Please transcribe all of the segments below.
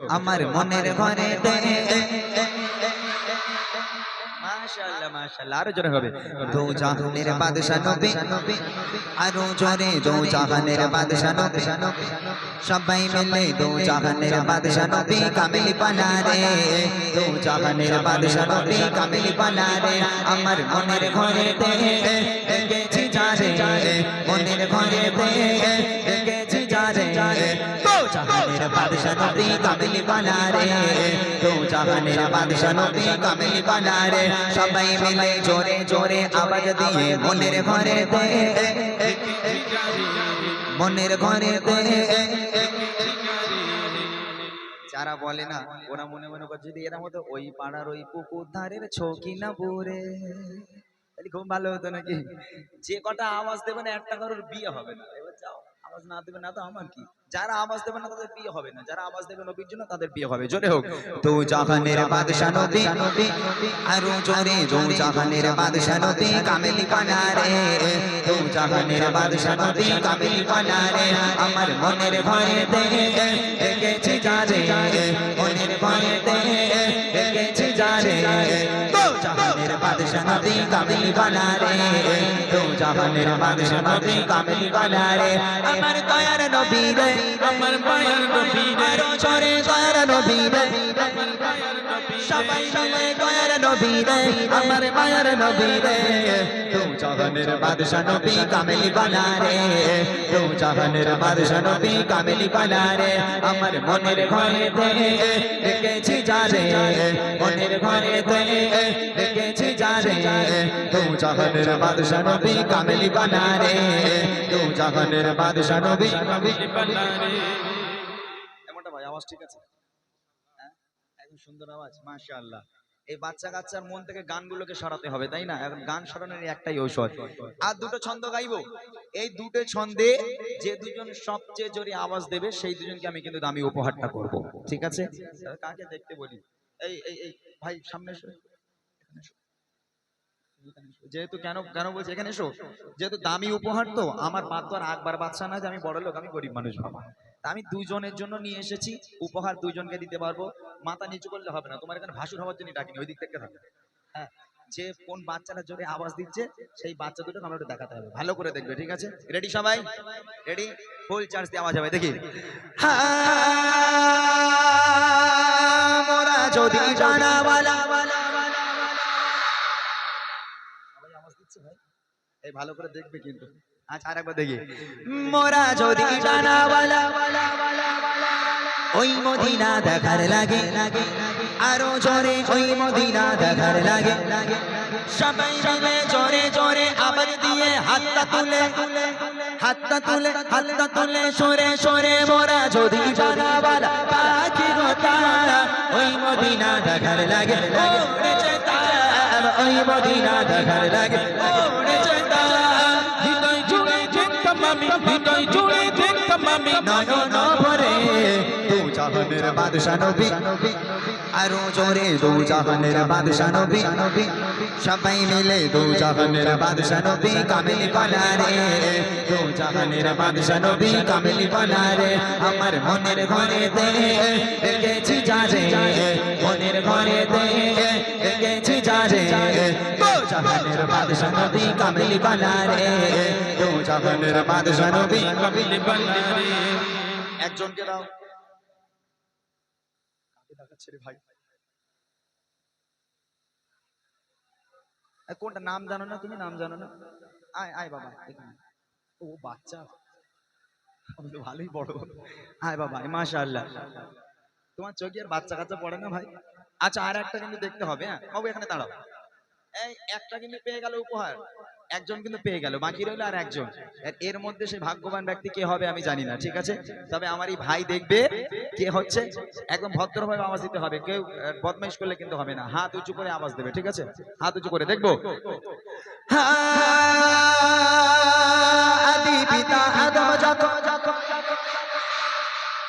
আমার মনের ঘরে মাশাআল্লাহ মাশাআল্লাহ আরও জোরে হবে দো জাহানের বাদশা নবী আরও জোরে দো জাহানের বাদশা নবী সবাই মিলে দো জাহানের বাদশা নবী কামিল বানারে দো জাহানের বাদশা নবী কামিল বানারে আমার মনের ঘরে গেছি যারে মনের ঘরে গেছি যারে দো জাহানের বাদশা নবী কামিল বানারে। দো জাহানের বাদশা নবী কামিল বানারে। সবাই মিলে জোরে জোরে আওয়াজ দিয়ে মনের ঘরে মনের ঘরে যারা বলে না, ওরা মনে মনে করছে যদি এরা মতো ওই পাড়ার ওই পুকুর ধারের ছকি না তাহলে খুব ভালো হতো নাকি? যে কটা আওয়াজ দেবে না, একটা কারোর বিয়ে হবে না। এবার যাও, আওয়াজ না দেবে না তো আমার কি? যারা আওয়াজ দেবে না, তাদের বিয়ে হবে না। যারা আওয়াজ দেবে নবীর জন্য, তাদের বিয়ে হবে। জোরে হোক। তো জাহানের বাদশা নবী, আর জোরে জো জাহানের বাদশা নবী, কামেলি পানারে। তো জাহানের বাদশা নবী, কামেলি পানারে। আমার মনের ঘরে দেখেছি নবী কামেলি বানারে তো জাহানের বাদশা নবী কামেলি বানারে। আমার দয়ার নবী রে, আমার মায়ের নবী রে জোরে দয়ার নবী রে। সবাই মিলে দয়ার নবী রে, আমার মায়ের নবী রে। তু মনের ঘরে দেখেছি যারে, মনের ঘরে দেখেছি যারে তু বাদশা নবী কামেলি বানারে। তু জাহানের বাদশা নবী কামিল বানারে। এমনটা ভাই, আওয়াজ ঠিক আছে? হ্যাঁ? একদম সুন্দর আওয়াজ, মাশাআল্লাহ। এই বাচ্চা কাচ্চার মন থেকে গানগুলোকে সরাতে হবে, তাই না? এখন গান সরানোর একটাই ঔষধ। আর দুটো ছন্দ গাইবো? এই দুটো ছন্দে যে দুজন সবচেয়ে জোরে আওয়াজ দেবে, সেই দুজনকে আমি কিন্তু দামি উপহারটা করব। ঠিক আছে? কাকে দেখতে বলি? এই এই ভাই, সামনে এখানে এসো। এখানে এসো। যেহেতু কেন কেন বলছি? এখানে এসো। যেহেতু দামি উপহার তো, আমার বাদ তো আর আকবার বাদশা না যে আমি বড় লোক আমি গরিব মানুষ বাবা। আমি দুজনের জন্য নিয়ে এসেছি, উপহার দুজনকে দিতে পারব। মাথা নিচু করলে হবে না, তোমার এখানে ভাসুর হওয়ার জন্য ডাকিনি, ওই দিক থেকে থাকবে হ্যাঁ যে কোন বাচ্চাটা জোরে আওয়াজ দিচ্ছে, সেই বাচ্চা দুটো আমরা দেখাতে হবে। ভালো করে দেখবে, ঠিক আছে? রেডি সবাই? রেডি ফুল চার্জ দিয়ে আওয়াজ হবে দেখি মোরা যদি জানাওয়ালা সবাই আওয়াজ দিচ্ছে ভাই এই ভালো করে দেখবে কিন্তু। আচ্ছা আর একবার দেখি। মোরা যদি জানাওয়ালা ওই মদিনা দেখার লাগে, আরও জোরে ওই মদিনা দেখার লাগে। সবাই মিলে জোরে জোরে আবার দিয়ে হাতটা তুলে হাতটা তুলে হাতটা তুলে সরে সরে মোরা যদি জানাওয়ালা পাখি গোতারা ওই মদিনা দেখার লাগে যেতাম ওই মদিনা দেখার লাগে আমি হৃদয় জুড়ে দেখতাম আমি নয়ন ভরে দু জাহানের বাদশা নবী, আরও জোরে দু জাহানের বাদশা নবী। সবাই মিলে দু জাহানের বাদশা নবী কামিল পানারে দু জাহানের বাদশা নবী কামিল পানারে আমার মনের ঘরে দেখেছি যারে। মনের জাহানের বাদশা নবী কামিল জাহানের বাদশা নবী কামিল একজনকে দাও। কাকে রে ভাই। কোনটা নাম জানো না তুমি? নাম জানো না? আয় আয় বাবা, এখানে। ও বাচ্চা। ভালোই বড়। আয় বাবা মাশা আল্লাহ তোমার চোখে আর বাচ্চা কাচ্চা পড়ে না ভাই? আচ্ছা আর একটা কিন্তু দেখতে হবে হ্যাঁ? বাবু, এখানে দাঁড়াও। একটা কিন্তু পেয়ে গেল উপহার, একজন কিন্তু পেয়ে গেল, বাকি রইল আর একজন। এর মধ্যে সে ভাগ্যবান ব্যক্তি কে হবে আমি জানি না, ঠিক আছে? তবে আমার এই ভাই দেখবে কে হচ্ছে, একদম ভদ্রভাবে আওয়াজ দিতে হবে, কেউ বদমাইশ করলে কিন্তু হবে না, হাত উঁচু করে আওয়াজ দেবে, ঠিক আছে? হাত উঁচু করে, দেখব?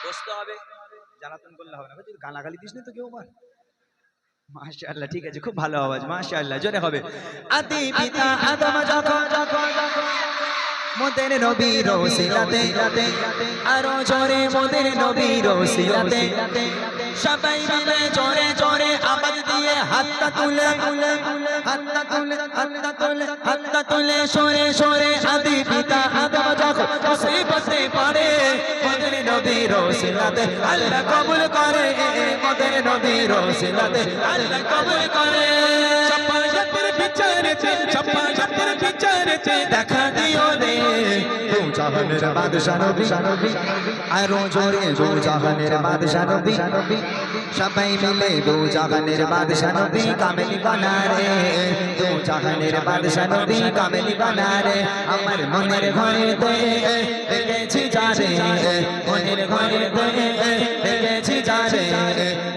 বসতে হবে। জ্বালাতন করলে হবে না গালাগালি দিস না তো কেউ আমার মাশাআল্লাহ ঠিক আছে খুব ভালো আওয়াজ মাশাআল্লাহ জোরে হবে। আদি পিতা আদম যখন যখন মোদের নবী রসিলাতে আরও জোরে মোদের নবী ওসিলাতে। সবাই মিলে জোরে জোরে আওয়াজ দিয়ে হাতটা তুলে তুলে, হাতটা তুলে হাতটা তুলে, সরে সরে আদি পিতা আদম যখন কবুল করে, মোদের নবীর ওসিলাতে কবুল করে। সাফায়াতের বিচারেতে সাফায়াতের বিচারেতে দেখা দিও রে দু জাহানের বাদশা নবী। আরও জোরে দু জাহানের বাদশা নবী। সবাই মিলে দু জাহানের বাদশা নবী কামেলি বানা রে দু জাহানের বাদশা নবী কামেলি বানা রে আমার মনের ঘরেতে দেখেছি যারে। মনের ঘরেতে দেখেছি যারে। দু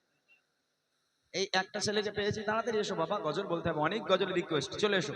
এই একটা ছেলে যে পেয়েছি তাড়াতাড়ি এসো বাবা, গজল বলতে হবে, অনেক গজল রিকোয়েস্ট চলে এসো।